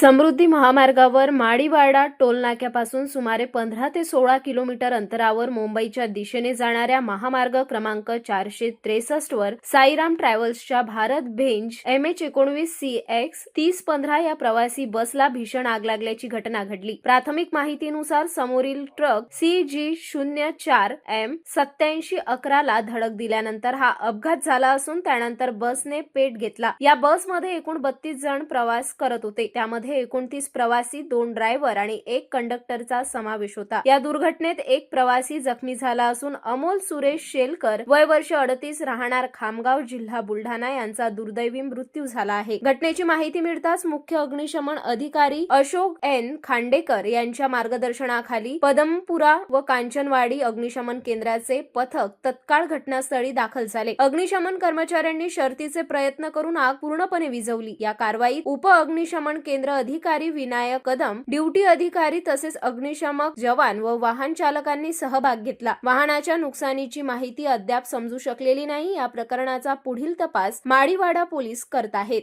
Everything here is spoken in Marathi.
समृद्धी महामार्गावर माडीवाडा टोलनाक्यापासून सुमारे पंधरा ते सोळा किलोमीटर अंतरावर मुंबईच्या दिशेने जाणाऱ्या महामार्ग क्रमांक चारशे त्रेसष्ट वर साईराम ट्रॅव्हल्सच्या भारत भेंज एम एच एकोणवीस सी एक्स तीस पंधरा या प्रवासी बसला भीषण आग लागल्याची घटना घडली. प्राथमिक माहितीनुसार समोरील ट्रक सी जी शून्य चार एम सत्याऐंशी अकराला धडक दिल्यानंतर हा अपघात झाला असून त्यानंतर बसने पेट घेतला. या बसमध्ये एकूण बत्तीस जण प्रवास करत होते. त्यामध्ये एकोणतीस प्रवासी दोन ड्रायव्हर आणि एक कंडक्टरचा समावेश होता. या दुर्घटनेत एक प्रवासी जखमी झाला असून अमोल सुरेश शेलकर वय वर्ष अडतीस राहणार खामगाव जिल्हा बुलढाणा यांचा दुर्दैवी मृत्यू झाला आहे. घटनेची माहिती मिळताच मुख्य अग्निशमन अधिकारी अशोक एन. खांडेकर यांच्या मार्गदर्शनाखाली पदमपुरा व कांचनवाडी अग्निशमन केंद्राचे पथक तत्काळ घटनास्थळी दाखल झाले. अग्निशमन कर्मचाऱ्यांनी शर्तीचे प्रयत्न करून आग पूर्णपणे विझवली. या कारवाईत उप अग्निशमन केंद्र अधिकारी विनायक कदम ड्युटी अधिकारी तसेच अग्निशमक जवान व वाहन चालकांनी सहभाग घेतला. वाहनाच्या नुकसानीची माहिती अद्याप समजू शकलेली नाही. या प्रकरणाचा पुढील तपास माडीवाडा पोलीस करत आहेत.